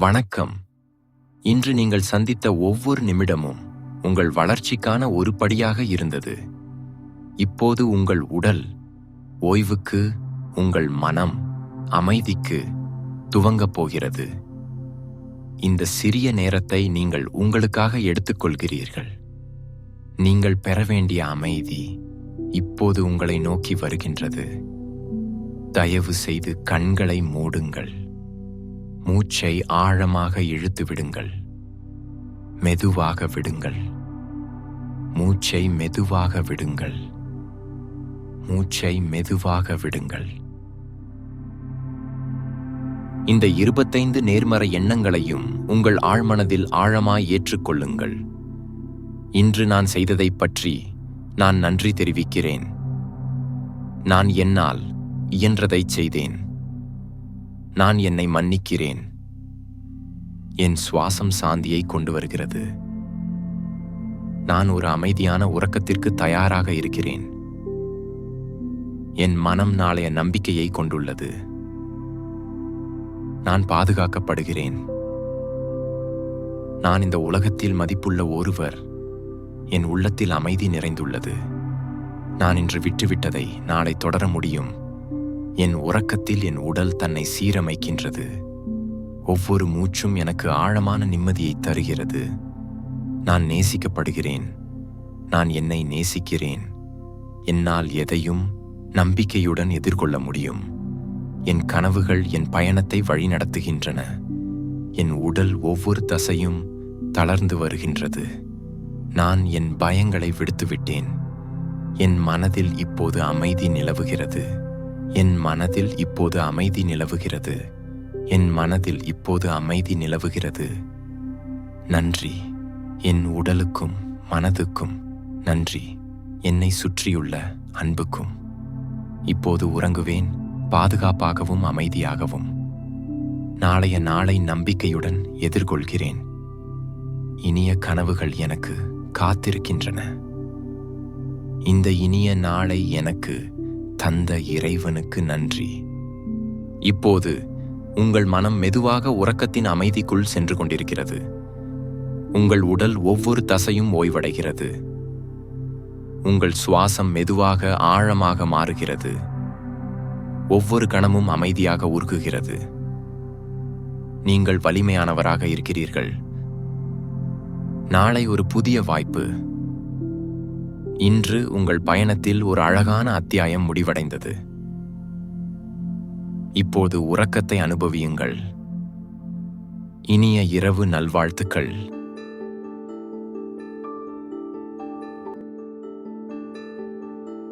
வணக்கம். இன்று நீங்கள் சந்தித்த ஒவ்வொரு நிமிடமும் உங்கள் வளர்ச்சிக்கான ஒரு படியாக இருந்தது. இப்போது உங்கள் உடல் ஓய்வுக்கு உங்கள் மனம் அமைதிக்கு துவங்கப் போகிறது. இந்த சிறிய நேரத்தை நீங்கள் உங்களுக்காக எடுத்துக்கொள்கிறீர்கள். நீங்கள் பெற வேண்டிய அமைதி இப்போது உங்களை நோக்கி வருகின்றது. தயவு செய்து கண்களை மூடுங்கள். மூச்சை ஆழமாக இழுத்து விடுங்கள். மெதுவாக விடுங்கள். மூச்சை மெதுவாக விடுங்கள். மூச்சை மெதுவாக விடுங்கள். இந்த இருபத்தைந்து நேர்மறை எண்ணங்களையும் உங்கள் ஆழ்மனதில் ஆழமாய் ஏற்றுக்கொள்ளுங்கள். இன்று நான் செய்ததைப் பற்றி நான் நன்றி தெரிவிக்கிறேன். நான் என்னால் இயன்றதைச் செய்தேன். நான் என்னை மன்னிக்கிறேன். என் சுவாசம் சாந்தியை கொண்டு வருகிறது. நான் ஒரு அமைதியான உறக்கத்திற்கு தயாராக இருக்கிறேன். என் மனம் நாளைய நம்பிக்கையை கொண்டுள்ளது. நான் பாதுகாக்கப்படுகிறேன். நான் இந்த உலகத்தில் மதிப்புள்ள ஒருவர். என் உள்ளத்தில் அமைதி நிறைந்துள்ளது. நான் இன்று விட்டுவிட்டதை நாளை தொடர முடியும். என் உறக்கத்தில் என் உடல் தன்னை சீரமைக்கின்றது. ஒவ்வொரு மூச்சும் எனக்கு ஆழமான நிம்மதியை தருகிறது. நான் நேசிக்கப்படுகிறேன். நான் என்னை நேசிக்கிறேன். என்னால் எதையும் நம்பிக்கையுடன் எதிர்கொள்ள முடியும். என் கனவுகள் என் பயணத்தை வழிநடத்துகின்றன. என் உடல் ஒவ்வொரு தசையும் தளர்ந்து வருகின்றது. நான் என் பயங்களை விடுத்துவிட்டேன். என் மனதில் இப்போது அமைதி நிலவுகிறது. என் மனதில் இப்போது அமைதி நிலவுகிறது. என் மனதில் இப்போது அமைதி நிலவுகிறது. நன்றி. என் உடலுக்கும் மனதுக்கும் நன்றி. என்னை சுற்றியுள்ள அன்புக்கும். இப்போது உறங்குவேன் பாதுகாப்பாகவும் அமைதியாகவும். நாளைய நாளை நம்பிக்கையுடன் எதிர்கொள்கிறேன். இனிய கனவுகள் எனக்கு காத்திருக்கின்றன. இந்த இனிய நாளை எனக்கு தந்த இறைவனுக்கு நன்றி. இப்போது உங்கள் மனம் மெதுவாக உறக்கத்தின் அமைதிக்குள் சென்று கொண்டிருக்கிறது. உங்கள் உடல் ஒவ்வொரு தசையும் ஓய்வடைகிறது. உங்கள் சுவாசம் மெதுவாக ஆழமாக மாறுகிறது. ஒவ்வொரு கணமும் அமைதியாக உருகுகிறது. நீங்கள் வலிமையானவராக இருக்கிறீர்கள். நாளை ஒரு புதிய வாய்ப்பு. இன்று உங்கள் பயணத்தில் ஒரு அழகான அத்தியாயம் முடிவடைந்தது. இப்போது உறக்கத்தை அனுபவியுங்கள். இனிய இரவு நல்வாழ்த்துக்கள்.